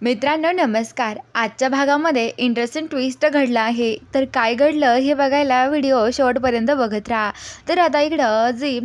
मित्रांनो नमस्कार. आजच्या भागामध्ये इंटरेस्टिंग ट्विस्ट घडला आहे. तर काय घडलं हे बघायला व्हिडिओ शेवटपर्यंत बघत राहा. तर आता इकडं जी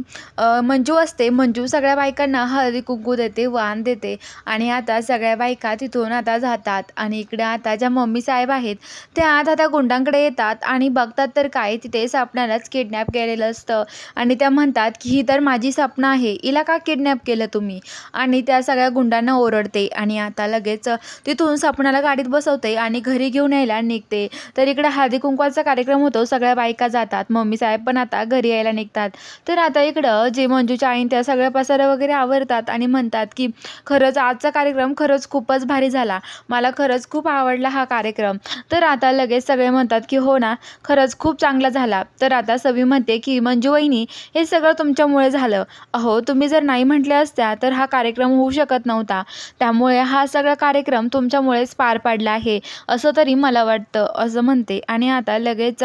मंजू असते मंजू सगळ्या बायकांना हळदी कुंकू देते वाण देते आणि आता सगळ्या बायका तिथून आता जातात आणि इकडं आता ज्या मम्मी साहेब आहेत त्या आता त्या गुंडांकडे येतात आणि बघतात तर काय तिथे सापणालाच किडनॅप केलेलं असतं आणि त्या म्हणतात की ही तर माझी सपना आहे हिला का किडनॅप केलं तुम्ही? आणि त्या सगळ्या गुंडांना ओरडते आणि आता लगेच तिथून सपनाला गाडीत बसवते आणि घरी घेऊन यायला निघते. तर इकडे हळदी कुंकवाचा कार्यक्रम होतो. सगळ्या बायका जातात. मम्मी साहेब पण आता घरी यायला निघतात. तर आता इकडं जे मंजूच्या आईन त्या सगळ्या पसारा वगैरे आवरतात आणि म्हणतात की खरंच आजचा कार्यक्रम खरंच खूपच भारी झाला. मला खरंच खूप आवडला हा कार्यक्रम. तर आता लगेच सगळे म्हणतात की हो ना खरंच खूप चांगला झाला. तर आता सवी म्हणते की मंजू वहिनी हे सगळं तुमच्यामुळे झालं. अहो तुम्ही जर नाही म्हटल्या असत्या तर हा कार्यक्रम होऊ शकत नव्हता. त्यामुळे हा सगळा कार्यक्रम तुमच्यामुळेच पार पाडला आहे असं तरी मला वाटतं असं म्हणते. आणि आता लगेच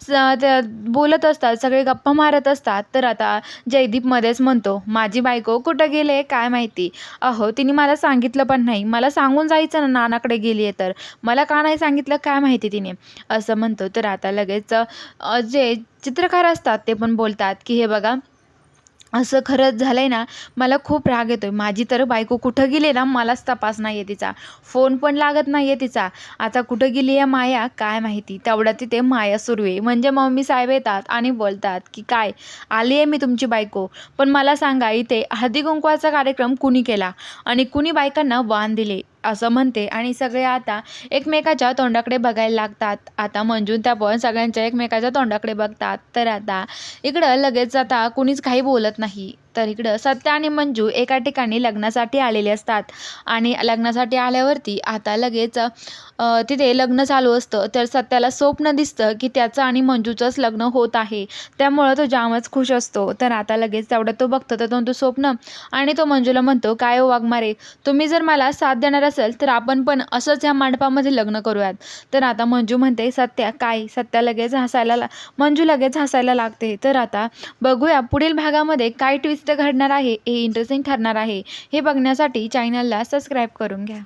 स त्या बोलत असतात सगळे गप्पा मारत असतात. तर आता जयदीपमध्येच म्हणतो माझी बायको कुठं गेले काय माहिती? अहो तिने मला सांगितलं पण नाही. मला सांगून जायचं ना नानाकडे गेली आहे तर. मला का नाही सांगितलं? काय माहिती तिने? असं म्हणतो. तर आता लगेच जे चित्रकार असतात ते पण बोलतात की हे बघा असं खरंच झालं आहे ना मला खूप राग येतो आहे माझी तर बायको कुठं गेली ना मलाच तपास नाही आहे तिचा. फोन पण लागत नाही आहे तिचा. आता कुठं गेली आहे माया काय माहिती? तेवढ्या तिथे माया सुरू आहे. म्हणजे मम्मी साहेब येतात आणि बोलतात की काय? आली आहे मी तुमची बायको. पण मला सांगा इथे हळदी कुंकवाचा कार्यक्रम कुणी केला? आणि कुणी बायकांना वाण दिले. असं म्हणते. आणि सगळे आता एकमेकाच्या तोंडाकडे बघायला लागतात. आता मंजून त्या पण सगळ्यांच्या एकमेकाच्या तोंडाकडे बघतात. तर आता इकडं लगेच आता कुणीच काही बोलत नाही. तर इकडं सत्या आणि मंजू एका ठिकाणी लग्नासाठी आलेले असतात. आणि लग्नासाठी आल्यावरती आता लगेच तिथे लग्न चालू असतं. तर सत्याला स्वप्न दिसतं की त्याचं आणि मंजूचंच लग्न होत आहे. त्यामुळं तो जामच खुश असतो. तर आता लगेच तेवढं तो बघतो तर तो स्वप्न. आणि तो मंजूला म्हणतो काय हो वाघमारे तुम्ही जर मला साथ देणार असेल तर आपण पण असंच ह्या मंडपामध्ये लग्न करूयात. तर आता मंजू म्हणते सत्या काय? सत्या लगेच हसायला ला मंजू लगेच हसायला लागते. तर आता बघूया पुढील भागामध्ये काय ट्विस्ट घडणार आहे हे इंटरेस्टिंग ठरणार आहे हे बघण्यासाठी चॅनलला सबस्क्राईब करून घ्या.